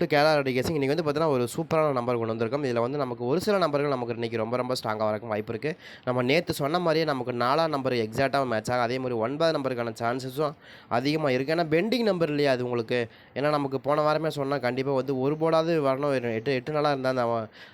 Welcome to Kerala ரெடி கேசிங் இன்றைக்கி வந்து பார்த்தீங்கன்னா ஒரு சூப்பரான நம்பர் கொண்டு வந்திருக்கோம். இதில் வந்து நமக்கு ஒரு சில நம்பர்கள் நமக்கு இன்றைக்கி ரொம்ப ரொம்ப ஸ்ட்ராங்காக வரக்கும் வாய்ப்பு இருக்குது நம்ம நேற்று சொன்ன மாதிரியே நமக்கு நாலாம் நம்பர் எக்ஸாக்டாக மேட்ச் ஆகும். அதே மாதிரி ஒன்பது நம்பருக்கான சான்சஸும் அதிகமாக இருக்குது ஏன்னா பெண்டிங் நம்பர் இல்லையா அது உங்களுக்கு? ஏன்னா நமக்கு போன வாரமே சொன்னால் கண்டிப்பாக வந்து ஒரு போர்டாவது வரணும். எட்டு எட்டு நாளாக இருந்தால் அந்த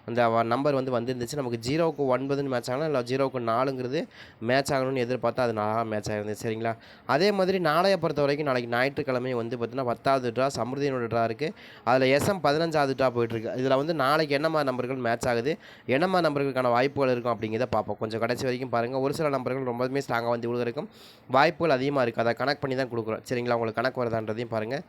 அந்த நம்பர் வந்து வந்துருந்துச்சு. நமக்கு ஜீரோவுக்கு ஒன்பதுன்னு மேட்ச் ஆகணும். இல்லை ஜீரோவுக்கு நாலுங்கிறது மேட்ச் ஆகணும்னு எதிர்பார்த்தா அது நாலாக மேட்ச் ஆகிருந்தது சரிங்களா? அதே மாதிரி நாளைய பொறுத்த வரைக்கும் நாளைக்கு ஞாயிற்றுக்கிழமை வந்து பார்த்தீங்கன்னா பத்தாவது ட்ரா சமிருதியினோட ட்ரா இருக்குது அதில் எஸ்எம் பதினஞ்சாவது டாப் போயிட்டுருக்கு. இதில் வந்து நாளைக்கு என்ன மாதிரி நம்பர்கள் மேட்ச் ஆகுது? என்ன மாதிரி நம்பர்களுக்கான வாய்ப்புகள் இருக்கும் அப்படிங்கிறத பார்ப்போம். கொஞ்சம் கடைசி வரைக்கும் பாருங்கள் ஒரு சில நம்பர்கள் ரொம்பவுமே ஸ்ட்ராங்காக வந்து இவ்வளோ வாய்ப்புகள் அதிகமாக இருக்குது அதை கனெக்ட் பண்ணி தான் கொடுக்குறோம். சரிங்களா? உங்களுக்கு கணக்கு வருதான்றதையும் பாருங்கள்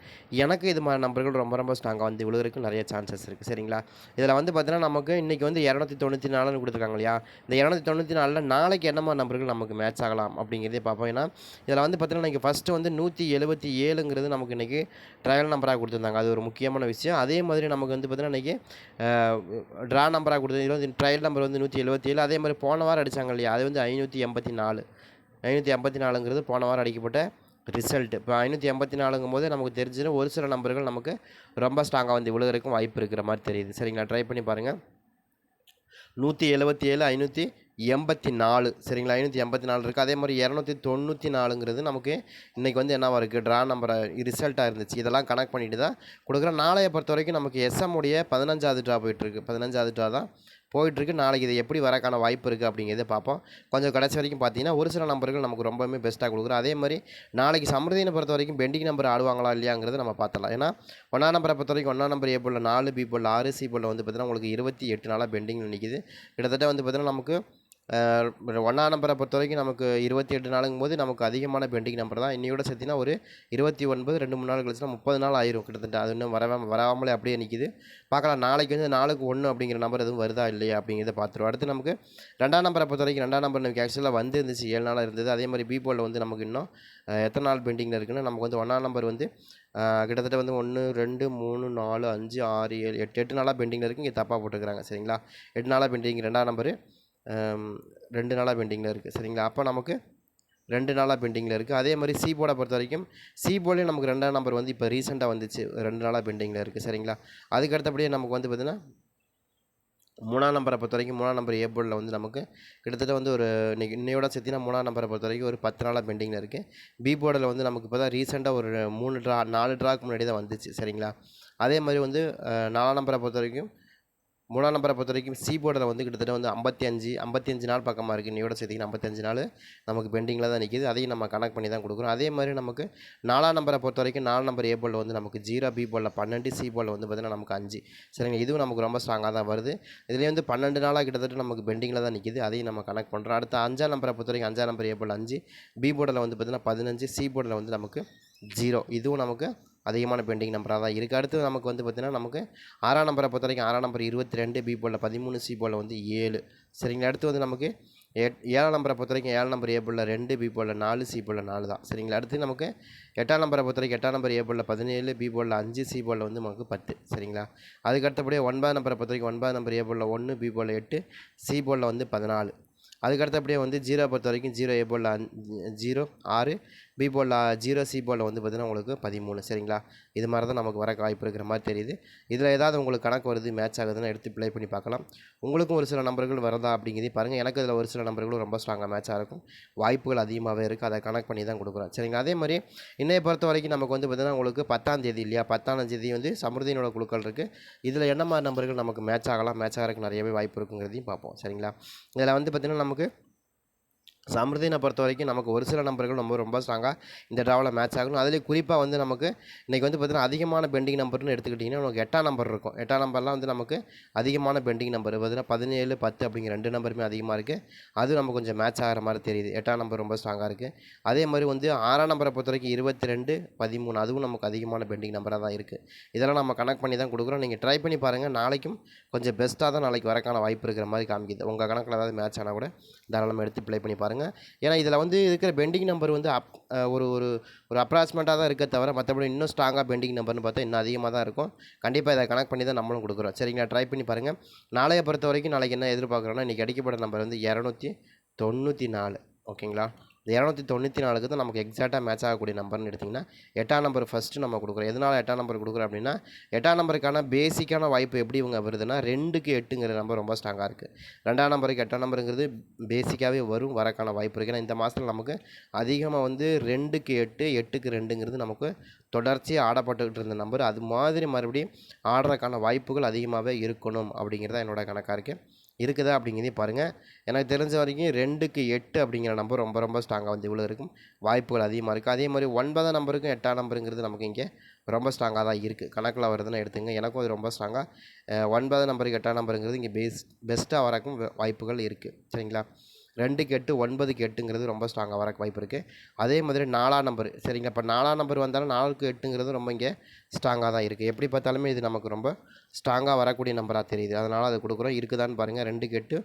எனக்கு இது மாதிரி நம்பர்கள் ரொம்ப ரொம்ப ஸ்ட்ராங்காக வந்து இவ்வளோ நிறைய சான்சஸ் இருக்குது சரிங்களா? இதில் வந்து பார்த்தீங்கன்னா நமக்கு இன்றைக்கி வந்து இரநூத்தி தொண்ணூற்றி நாலுன்னு கொடுத்துருக்காங்க இல்லையா? இந்த இரநூத்தி தொண்ணூற்றி நாலில் நாளைக்கு என்ன மாதிரி நம்பர்கள் நமக்கு மேட்ச் ஆகலாம் அப்படிங்கிறதே பார்ப்போம். ஏன்னா இதில் வந்து பார்த்தீங்கன்னா இன்றைக்கி ஃபஸ்ட்டு வந்து நூற்றி எழுபத்தி ஏழுங்கிறது நமக்கு இன்றைக்கி ட்ரையல் நம்பராக கொடுத்துருந்தாங்க. அது ஒரு முக்கியமான விஷயம். அதே மாதிரி நமக்கு வந்து பார்த்தீங்கன்னா இன்றைக்கி ட்ரா நம்பராக கொடுத்தது இது ட்ரையல் நம்பர் வந்து நூற்றி எழுபத்தி ஏழு அதே மாதிரி போன வாரம் அடித்தாங்க இல்லையா? அது வந்து ஐநூற்றி எண்பத்தி நாலு ஐநூற்றி எண்பத்தி நாலுங்கிறது போன வாரம் அடிக்கப்பட்ட ரிசல்ட் இப்போ ஐநூற்றி எண்பத்தி நாலுங்கும் போது நமக்கு தெரிஞ்சிடும் ஒரு சில நம்பர்கள் நமக்கு ரொம்ப ஸ்ட்ராங்காக வந்து விழுகிறதுக்கும் வாய்ப்பு இருக்கிற மாதிரி தெரியுது. சரிங்களா? ட்ரை பண்ணி பாருங்கள் நூற்றி எழுபத்தி ஏழு ஐநூற்றி எண்பத்தி நாலு. சரிங்களா? ஐநூற்றி எண்பத்தி நாலு இருக்குது அதே மாதிரி இரநூத்தி தொண்ணூற்றி நாலுங்கிறது நமக்கு இன்றைக்கி வந்து என்னவாக இருக்குது ட்ரா நம்பரை ரிசல்ட்டாக இருந்துச்சு. இதெல்லாம் கனெக்ட் பண்ணிட்டு தான் கொடுக்குறோம். நாளையை பொறுத்த வரைக்கும் நமக்கு எஸ்எம் உடைய பதினஞ்சாவது ட்ரா போயிட்டுருக்கு. பதினஞ்சாவது ட்ரா தான் போயிட்டுருக்கு. நாளைக்கு இது எப்படி வரக்கான வாய்ப்பு இருக்குது அப்படிங்கிறத பார்ப்போம். கொஞ்சம் கடைசி வரைக்கும் பார்த்தீங்கன்னா ஒரு சில நம்பர்கள் நமக்கு ரொம்பவுமே பெஸ்ட்டாக கொடுக்குறோம். அதே மாதிரி நாளைக்கு சமிருதினை பொறுத்த வரைக்கும் பெண்டிங் நம்பர் ஆடுவாங்களா இல்லையாங்கிறத நம்ம பார்த்தலாம் ஏன்னா ஒன்றா நம்பரை பொறுத்த வரைக்கும் ஒன்றா நம்பர் ஏ போல் நாலு பி போல் ஆறு சி போல் வந்து பார்த்தீங்கன்னா உங்களுக்கு இருபத்தி எட்டு நாளாக பெண்டிங் நிற்கிது கிட்டத்தட்ட வந்து பார்த்தீங்கன்னா நமக்கு ஒன்றா நம்பரை பொறுத்த வரைக்கும் நமக்கு இருபத்தி எட்டு நாளுங்கும் போது நமக்கு அதிகமான பெண்டிங் நம்பர் தான். இன்னையோட சேர்த்தினா ஒரு இருபத்தி ஒன்பது ரெண்டு மூணு நாள் கழிச்சுனா முப்பது நாள் ஆயிரும் கிட்டத்தட்ட. அது இன்னும் வராம வராமலே அப்படியே நிற்கிது பார்க்கலாம் நாளைக்கு வந்து நாளுக்கு ஒன்று அப்படிங்கிற நம்பர் எதுவும் வருதா இல்லையா அப்படிங்கிறத பார்த்துருவோம். அடுத்து நமக்கு ரெண்டாம் நம்பரை பொறுத்த வரைக்கும் ரெண்டாம் நம்பர் நமக்கு ஆக்சுவலாக வந்து இருந்துச்சு ஏழு நாளாக இருந்தது. அதே மாதிரி பீபோலில் வந்து நமக்கு இன்னும் எத்தனை நாள் பெண்டிங்கில் இருக்குன்னு நமக்கு வந்து ஒன்றாம் நம்பர் வந்து கிட்டத்தட்ட வந்து ஒன்று ரெண்டு மூணு நாலு அஞ்சு ஆறு ஏழு எட்டு எட்டு நாளாக பெண்டிங்கில் இருக்குது இங்கே தப்பாக போட்டுருக்குறாங்க சரிங்களா? எட்டு நாளாக பெண்டிங் ரெண்டாம் நம்பரு ரெண்டு நாளாக பெண்டிங்கில் இருக்குது சரிங்களா? அப்போ நமக்கு ரெண்டு நாளாக பெண்டிங்கில் இருக்குது அதே மாதிரி சி போர்டை பொறுத்த வரைக்கும் சி போர்ட்லேயும் நமக்கு ரெண்டாம் நம்பர் வந்து இப்போ ரீசெண்டாக வந்துச்சு. ரெண்டு நாளாக பெண்டிங்கில் இருக்குது சரிங்களா? அதுக்கு அடுத்தபடியே நமக்கு வந்து பார்த்திங்கன்னா மூணாம் நம்பரை பொறுத்த வரைக்கும் மூணாம் நம்பர் ஏ போர்டில் வந்து நமக்கு கிட்டத்தட்ட வந்து ஒரு இன்னைக்கு இன்னையோட சேர்த்தினா மூணாம் நம்பரை பொறுத்த வரைக்கும் ஒரு பத்து நாளாக பெண்டிங்கில் இருக்குது பி போர்டில் வந்து நமக்கு இப்போ தான் ரீசெண்டாக ஒரு மூணு ட்ரா நாலு ட்ராக்கு முன்னாடி தான் வந்துச்சு. சரிங்களா? அதே மாதிரி வந்து நாலாம் நம்பரை பொறுத்த வரைக்கும் மூணாம் நம்பரை பொறுத்த வரைக்கும் சி போர்டில் வந்து கிட்டத்தட்ட வந்து ஐம்பத்தி அஞ்சு ஐம்பத்தி அஞ்சு நாள் பக்கமாக இருக்குது இன்னையோட சேர்த்திங்கன்னா ஐம்பத்தஞ்சு நாள் நமக்கு பெண்டிங்கில் தான் நிற்கிது அதையும் நம்ம கனெக்ட் பண்ணி தான் கொடுக்குறோம். அதே மாதிரி நமக்கு நாலாம் நம்பரை பொறுத்த வரைக்கும் நாலு நம்பர் ஏ போலில் வந்து நமக்கு ஜீரோ பி போர்டில் பன்னெண்டு சி போர்டில் வந்து பார்த்திங்கன்னா நமக்கு அஞ்சு. சரிங்க இதுவும் நமக்கு ரொம்ப ஸ்ட்ராங்காக தான் வருது. இதுலேயே வந்து பன்னெண்டு நாளாக கிட்டத்தட்ட நமக்கு பெண்டிங்கில் தான் நிற்கிது அதையும் நம்ம கனெக்ட் பண்ணுறோம் அடுத்து அஞ்சாம் நம்பரை பொறுத்த வரைக்கும் அஞ்சாம் நம்பர் ஏ போல் அஞ்சு பி போர்டில் வந்து பார்த்திங்கன்னா பதினஞ்சு சி போர்டில் வந்து நமக்கு ஜீரோ. இதுவும் நமக்கு அதிகமான பெண்டிங் நம்பராக தான் இருக்குது அடுத்து நமக்கு வந்து பார்த்திங்கன்னா நமக்கு ஆறாம் நம்பரை பொறுத்த வரைக்கும் ஆறாம் நம்பர் இருபத்தி ரெண்டு பி போலில் பதிமூணு சி போலில் வந்து ஏழு. சரிங்களா? அடுத்து வந்து நமக்கு எட் ஏழாம் நம்பரை பொறுத்த வரைக்கும் ஏழாம் நம்பர் ஏ போலில் ரெண்டு பி போலில் நாலு சி போலில் நாலு தான். சரிங்களா? அடுத்து நமக்கு எட்டாம் நம்பரை பொறுத்த வரைக்கும் எட்டாம் நம்பர் ஏ போலில் பதினேழு பி போலில் அஞ்சு சி போலில் வந்து நமக்கு பத்து. சரிங்களா? அதுக்கு அடுத்தபடியே ஒன்பதாம் நம்பரை பொறுத்த வரைக்கும் ஒன்பதாம் நம்பர் ஏ போலில் ஒன்று பி போலில் எட்டு சி போலில் வந்து பதினாலு. அதுக்கடுத்தபடியே வந்து ஜீரோ பொறுத்த வரைக்கும் ஜீரோ ஏ போலில் அஞ்சு ஜீரோ ஆறு பி போலில் ஜீரோ சி போலில் வந்து பார்த்திங்கன்னா உங்களுக்கு பதிமூணு சரிங்களா? இது மாதிரி தான் நமக்கு வர வாய்ப்பு இருக்கிற மாதிரி தெரியுது. இதில் ஏதாவது உங்களுக்கு கணக்கு வருது மேட்ச் ஆகுதுன்னு எடுத்து ப்ளே பண்ணி பார்க்கலாம். உங்களுக்கும் ஒரு சில நம்பர்கள் வரதா அப்படிங்கிறதையும் பாருங்கள் எனக்கு இதில் ஒரு சில நம்பர்களும் ரொம்ப ஸ்ட்ராங்காக மேட்சாக இருக்கும். வாய்ப்புகள் அதிகமாகவே இருக்குது அதை கனெக்ட் பண்ணி தான் கொடுக்குறோம். சரிங்களா? அதே மாதிரி இன்னைய பொறுத்த வரைக்கும் நமக்கு வந்து பார்த்திங்கன்னா உங்களுக்கு பத்தாம் தேதி இல்லையா? பத்தாம் தேதி வந்து சமிருதியினோட குழுக்கள் இருக்குது இதில் என்ன மாதிரி நம்பர்கள் நமக்கு மேட்ச் ஆகலாம்? மேட்ச் ஆகிறதுக்கு நிறையவே வாய்ப்பு இருக்குங்கிறதையும் பார்ப்போம். சரிங்களா? இதில் வந்து பார்த்திங்கன்னா நமக்கு சமிருதினை பொறுத்த வரைக்கும் நமக்கு ஒரு சில நம்பர்கள் ரொம்ப ரொம்ப ஸ்ட்ராங்காக இந்த ட்ராவில் மேட்ச் ஆகணும். அதுலேயும் குறிப்பாக வந்து நமக்கு இன்றைக்கி வந்து பார்த்திங்கன்னா அதிகமான பெண்டிங் நம்பர்னு எடுத்துக்கிட்டிங்கன்னா நமக்கு எட்டாம் நம்பர் இருக்கும். எட்டாம் நம்பர்லாம் வந்து நமக்கு அதிகமான பெண்டிங் நம்பர் பார்த்திங்கன்னா பதினேழு பத்து அப்படிங்கிற ரெண்டு நம்பருமே அதிகமாக இருக்குது அது நம்ம கொஞ்சம் மேட்ச் ஆகிற மாதிரி தெரியுது. எட்டாம் நம்பர் ரொம்ப ஸ்ட்ராங்காக இருக்குது அதே மாதிரி வந்து ஆறாம் நம்பரை பொறுத்த வரைக்கும் இருபத்தி ரெண்டு பதிமூணு அதுவும் நமக்கு அதிகமான பெண்டிங் நம்பராக தான் இருக்குது இதெல்லாம் நம்ம கனெக்ட் பண்ணி தான் கொடுக்குறோம். நீங்கள் ட்ரை பண்ணி பாருங்கள் நாளைக்கும் கொஞ்சம் பெஸ்ட்டாக தான் நாளைக்கு வரக்கான வாய்ப்பு இருக்கிற மாதிரி காமிக்குது. உங்கள் கணக்கில் ஏதாவது மேட்ச் ஆனால் கூட தாராளமாக எடுத்து ப்ளே பண்ணி பாருங்கள் ஏன்னா இதில் வந்து இருக்கிற பெண்டிங் நம்பர் வந்து அப் ஒரு ஒரு ஒரு அப்ராக்சிமேட்டாக தான் இருக்க தவிர மற்றபடி இன்னும் ஸ்ட்ராங்காக பெண்டிங் நம்பர்னு பார்த்தா இன்னும் அதிகமாக தான் இருக்கும். கண்டிப்பாக இதை கனெக்ட் பண்ணி தான் நம்மளும் கொடுக்குறோம். சரிங்களா ட்ரை பண்ணி பாருங்கள் நாளைய பொறுத்த வரைக்கும் நாளைக்கு என்ன எதிர்பார்க்குறோன்னா இன்றைக்கி அடிக்கப்பட்ட நம்பர் வந்து இரநூத்தி தொண்ணூற்றி நாலு. ஓகேங்களா? இந்த இரநூத்தி தொண்ணூற்றி நாலுக்கு தான் நமக்கு எக்ஸாக்டாக மேட்ச் ஆகக்கூடிய நம்பர்னு எடுத்திங்கன்னா எட்டாம் நம்பர் ஃபஸ்ட்டு நம்ம கொடுக்குறோம். எதனால் எட்டாம் நம்பர் கொடுக்குறோம் அப்படின்னா எட்டாம் நம்பருக்கான பேசிக்கான வாய்ப்பு எப்படி இவங்க வருதுன்னா ரெண்டுக்கு எட்டுங்கிற நம்பர் ரொம்ப ஸ்ட்ராங்காக இருக்குது ரெண்டாம் நம்பருக்கு எட்டாம் நம்பருங்கிறது பேசிக்காகவே வரும் வரக்கான வாய்ப்பு இருக்குது ஏன்னா இந்த மாதத்தில் நமக்கு அதிகமாக வந்து ரெண்டுக்கு எட்டு எட்டுக்கு ரெண்டுங்கிறது நமக்கு தொடர்ச்சியாக ஆடப்பட்டுக்கிட்டு இருந்த நம்பர் அது மாதிரி மறுபடியும் ஆடுறதுக்கான வாய்ப்புகள் அதிகமாகவே இருக்கணும் அப்படிங்கிறது என்னோட கணக்காக இருக்குது இருக்குதா அப்படிங்கிறதையும் பாருங்கள் எனக்கு தெரிஞ்ச வரைக்கும் ரெண்டுக்கு எட்டு அப்படிங்கிற நம்பர் ரொம்ப ரொம்ப ஸ்ட்ராங்காக வந்து இவ்வளோ இருக்கும். வாய்ப்புகள் அதிகமாக இருக்குது அதே மாதிரி ஒன்பதாம் நம்பருக்கும் எட்டாம் நம்பருங்கிறது நமக்கு இங்கே ரொம்ப ஸ்ட்ராங்காக தான் இருக்குது கணக்கில் வருதுன்னு எடுத்துங்க. எனக்கும் அது ரொம்ப ஸ்ட்ராங்காக ஒன்பதாம் நம்பருக்கு எட்டாம் நம்பருங்கிறது இங்கே பெஸ்ட் பெஸ்ட்டாக வரக்கும் வாய்ப்புகள் இருக்குது சரிங்களா? ரெண்டுக்கு எட்டு ஒன்பதுக்கு எட்டுங்கிறது ரொம்ப ஸ்ட்ராங்காக வரக்கு வாய்ப்பு இருக்குது அதே மாதிரி நாலாம் நம்பர் சரிங்களா இப்போ நாலாம் நம்பர் வந்தாலும் நாலுக்கு எட்டுங்கிறது ரொம்ப இங்கே ஸ்ட்ராங்காக தான் இருக்குது எப்படி பார்த்தாலுமே இது நமக்கு ரொம்ப ஸ்ட்ராங்காக வரக்கூடிய நம்பராக தெரியுது. அதனால் அதை கொடுக்குறோம். இருக்குதான்னு பாருங்கள் ரெண்டுக்கு எட்டு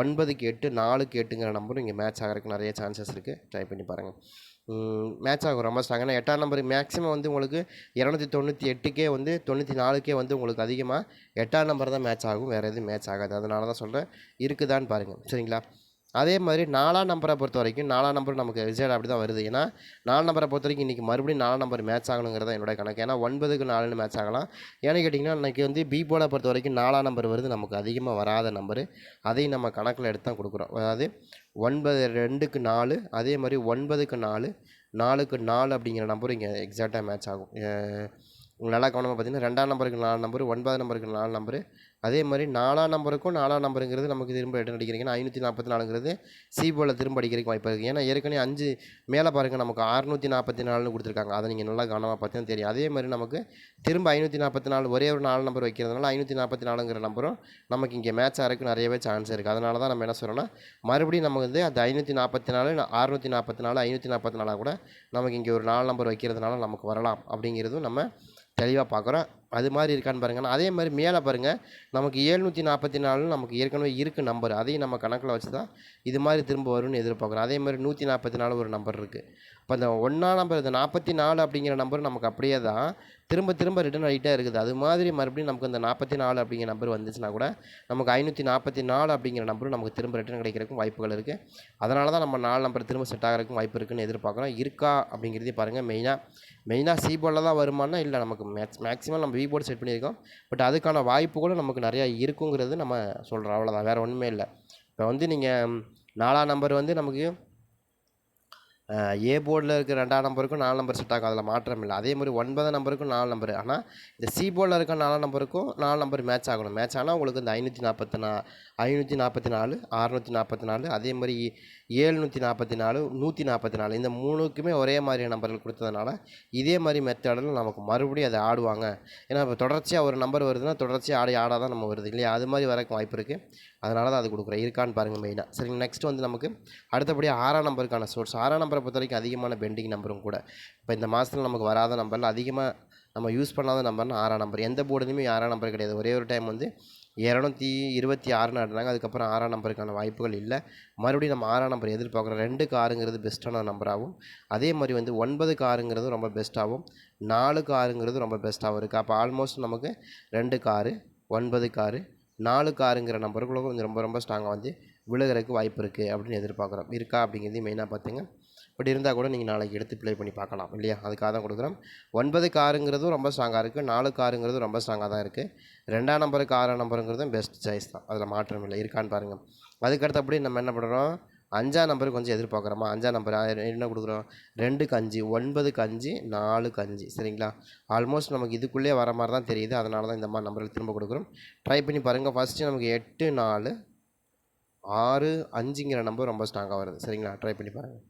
ஒன்பதுக்கு எட்டு நாலுக்கு எட்டுங்கிற நம்பரும் இங்கே மேட்ச் ஆகிறதுக்கு நிறைய சான்சஸ் இருக்குது ட்ரை பண்ணி பாருங்கள் மேட்ச் ஆகும். ரொம்ப ஸ்ட்ராங் ஏன்னா எட்டாம் நம்பர் மேக்ஸிமம் வந்து உங்களுக்கு இரநூத்தி தொண்ணூற்றி எட்டுக்கே வந்து தொண்ணூற்றி நாலுக்கே வந்து உங்களுக்கு அதிகமாக எட்டாம் நம்பர் தான் மேட்ச் ஆகும். வேறு எதுவும் மேட்ச் ஆகாது. அதனால தான் சொல்கிறேன் இருக்குதான்னு பாருங்கள் சரிங்களா? அதே மாதிரி நாலாம் நம்பரை பொறுத்த வரைக்கும் நாலாம் நம்பர் நமக்கு ரிசல்ட் அப்படி தான் வருது. ஏன்னா நாலு நம்பரை பொறுத்த வரைக்கும் இன்றைக்கி மறுபடியும் நாலாம் நம்பர் மேட்ச் ஆகணுங்கிறத என்னோட கணக்கு. ஏன்னா ஒன்பதுக்கு நாலுன்னு மேட்ச் ஆகலாம். ஏன்னு கேட்டிங்கன்னா இன்றைக்கி வந்து பி போலை பொறுத்த வரைக்கும் நாலாம் நம்பர் வருது. நமக்கு அதிகமாக வராத நம்பரு. அதையும் நம்ம கணக்கில் எடுத்து தான் கொடுக்குறோம். அதாவது ஒன்பது ரெண்டுக்கு நாலு அதே மாதிரி ஒன்பதுக்கு நாலு நாலுக்கு நாலு அப்படிங்கிற நம்பர் இங்கே எக்ஸாக்டாக மேட்ச் ஆகும். நல்லா கவனமாக பார்த்தீங்கன்னா ரெண்டாம் நம்பருக்கு நாலு நம்பர் ஒன்பதாம் நம்பருக்கு நாலு நம்பரு அதே மாதிரி நாலாம் நம்பருக்கும் நாலாம் நம்பருங்கிறது நமக்கு திரும்ப ரிட்டன் அடிக்கிறீங்கன்னா ஐநூற்றி நாற்பத்தி நாலுங்கிறது சிபோவில் திரும்ப அடிக்கிறதுக்கு வாய்ப்பு இருக்குது ஏன்னா ஏற்கனவே அஞ்சு மேலே பாருங்கள் நமக்கு அறுநூற்றி நாற்பத்தி நாலுன்னு கொடுத்துருக்காங்க. அதை நீங்கள் நல்லா கவனமாக பார்த்தீங்கன்னா தெரியும். அதே மாதிரி நமக்கு திரும்ப ஐநூற்றி நாற்பத்தி நாலு ஒரே ஒரு நாலு நம்பர் வைக்கிறதுனால ஐநூற்றி நாற்பத்தி நாலுங்கிற நம்பரும் நமக்கு இங்கே மேட்ச் ஆகிறதுக்கு நிறையவே சான்ஸ் இருக்குது அதனால தான் நம்ம என்ன சொல்கிறோன்னா மறுபடியும் நமக்கு வந்து அந்த ஐநூற்றி நாற்பத்தி நாலு அறுநூற்றி நாற்பத்தி நாலு ஐநூற்றி நாற்பத்தி நாலாக கூட நமக்கு இங்கே ஒரு நாலு நம்பர் வைக்கிறதுனால நமக்கு வரலாம் அப்படிங்கிறதும் நம்ம தெளிவாக பார்க்குறோம். அது மாதிரி இருக்கான்னு பாருங்கள் அதே மாதிரி மேலே பாருங்கள் நமக்கு ஏழ்நூற்றி நாற்பத்தி நாலு நமக்கு ஏற்கனவே இருக்குது நம்பர். அதையும் நம்ம கணக்கில் வச்சு தான் இது மாதிரி திரும்ப வரும்னு எதிர்பார்க்குறோம். அதே மாதிரி நூற்றி நாற்பத்தி நாலு ஒரு நம்பர் இருக்குது இப்போ இந்த ஒன்றா நம்பர் இந்த நாற்பத்தி நாலு அப்படிங்கிற நம்பர் நமக்கு அப்படியே தான் திரும்ப திரும்ப ரிட்டன் ஆகிட்டே இருக்குது. அது மாதிரி மறுபடியும் நமக்கு இந்த நாற்பத்தி நாலு அப்படிங்கிற நம்பர் வந்துச்சுன்னா கூட நமக்கு ஐநூற்றி நாற்பத்தி நாலு அப்படிங்கிற நம்பரும் நமக்கு திரும்ப ரிட்டன் கிடைக்கிறதுக்கும் வாய்ப்புகள் இருக்குது அதனால தான் நம்ம நாலு நம்பர் திரும்ப செட் ஆகிறதுக்கும் வாய்ப்பு இருக்குன்னு எதிர்பார்க்குறோம். இருக்கா அப்படிங்கிறதே பாருங்கள் மெயினாக மெயினாக சி போர்டில் தான் வருமானா இல்லை நமக்கு மேக்ஸ் மேக்ஸிமம் நம்ம வி போர்டு செட் பண்ணியிருக்கோம். பட் அதுக்கான வாய்ப்பு கூட நமக்கு நிறையா இருக்குங்கிறது நம்ம சொல்கிறோம் அவ்வளோதான் வேறு ஒன்றுமே இல்லை. இப்போ வந்து நீங்கள் நாலாம் நம்பர் வந்து நமக்கு ஏ போர்டில் இருக்கிற ரெண்டாம் நம்பருக்கும் நாலு நம்பர் செட் ஆகும். அதில் மாற்றம் இல்லை. அதே மாதிரி ஒன்பதாம் நம்பருக்கும் நாலு நம்பர் ஆனால் இந்த சி போர்டில் இருக்க நாலாம் நம்பருக்கும் நாலு நம்பர் மேட்ச் ஆகணும். மேட்ச் ஆனால் உங்களுக்கு இந்த ஐநூற்றி நாற்பத்தி நா ஐநூற்றி நாற்பத்தி நாலு அறநூற்றி நாற்பத்தி நாலு அதே மாதிரி ஏழ்நூற்றி நாற்பத்தி நாலு நூற்றி நாற்பத்தி நாலு இந்த மூணுக்குமே ஒரே மாதிரியான நம்பர்கள் கொடுத்ததுனால இதே மாதிரி மெத்தடில் நமக்கு மறுபடியும் அதை ஆடுவாங்க. ஏன்னா இப்போ தொடர்ச்சியாக ஒரு நம்பர் வருதுன்னா தொடர்ச்சியாக ஆடி ஆடாதான் தான் நம்ம வருது இல்லையா? அது மாதிரி வரக்கு வாய்ப்பு இருக்குது அதனால தான் அது கொடுக்குறேன். இருக்கான்னு பாருங்கள் மெயினாக சரிங்க நெக்ஸ்ட் வந்து நமக்கு அடுத்தபடியாக ஆறாம் நம்பருக்கான சோர்ஸ் ஆறாம் நம்பர் பொறுத்த வரைக்கும் அதிகமான பெண்டிங் நம்பரும் கூட. இப்போ இந்த மாதத்தில் நமக்கு வராத நம்பரில் அதிகமாக நம்ம யூஸ் பண்ணாத நம்பர்னா ஆறாம் நம்பர் எந்த போர்டுலையுமே ஆறாம் நம்பர் கிடையாது. ஒரே ஒரு டைம் வந்து இரநூத்தி இருபத்தி ஆறுன்னு ஆடுறாங்க அதுக்கப்புறம் ஆறாம் நம்பருக்கான வாய்ப்புகள் இல்லை. மறுபடியும் நம்ம ஆறாம் நம்பர் எதிர்பார்க்குறோம் ரெண்டுக்கு ஆறுங்கிறது பெஸ்ட்டான நம்பராகவும் அதே மாதிரி வந்து ஒன்பதுக்கு ஆறுங்கிறது ரொம்ப பெஸ்ட்டாகவும் நாலுக்கு ஆறுங்கிறது ரொம்ப பெஸ்ட்டாகவும் இருக்குது அப்போ ஆல்மோஸ்ட் நமக்கு ரெண்டுக்கு ஆறு ஒன்பதுக்கு ஆறு நாலுக்கு ஆறுங்கிற நம்பருக்குள்ள கொஞ்சம் ரொம்ப ரொம்ப ஸ்ட்ராங்காக வந்து விழுகிறதுக்கு வாய்ப்பு இருக்குது அப்படின்னு எதிர்பார்க்குறோம். இருக்கா அப்படிங்கிறது மெயினாக பார்த்துங்க பட் இருந்தால் கூட நீங்கள் நாளைக்கு எடுத்து ப்ளே பண்ணி பார்க்கலாம் இல்லையா? அதுக்காக தான் கொடுக்குறோம். ஒன்பது காருங்கிறதும் ரொம்ப ஸ்ட்ராங்காக இருக்குது நாலு காருங்கிறதும் ரொம்ப ஸ்ட்ராங்காக தான் இருக்குது ரெண்டாம் நம்பருக்கு ஆறாம் நம்பருங்கிறதும் பெஸ்ட் சாய்ஸ் தான். அதில் மாற்றம் இல்லை. இருக்கான்னு பாருங்கள் அதுக்கடுத்தபடி நம்ம என்ன பண்ணுறோம் அஞ்சாம் நம்பருக்கு கொஞ்சம் எதிர்பார்க்குறோமா? அஞ்சாம் நம்பர் என்ன கொடுக்குறோம்? ரெண்டுக்கு அஞ்சு ஒன்பதுக்கு அஞ்சு நாலுக்கு அஞ்சு சரிங்களா? ஆல்மோஸ்ட் நமக்கு இதுக்குள்ளே வர மாதிரி தான் தெரியுது. அதனால தான் இந்த மாதிரி நம்பருக்கு திரும்ப கொடுக்குறோம். ட்ரை பண்ணி பாருங்கள் ஃபஸ்ட்டு நமக்கு எட்டு நாலு ஆறு அஞ்சுங்கிற நம்பர் ரொம்ப ஸ்ட்ராங்காக வருது. சரிங்களா? ட்ரை பண்ணி பாருங்கள்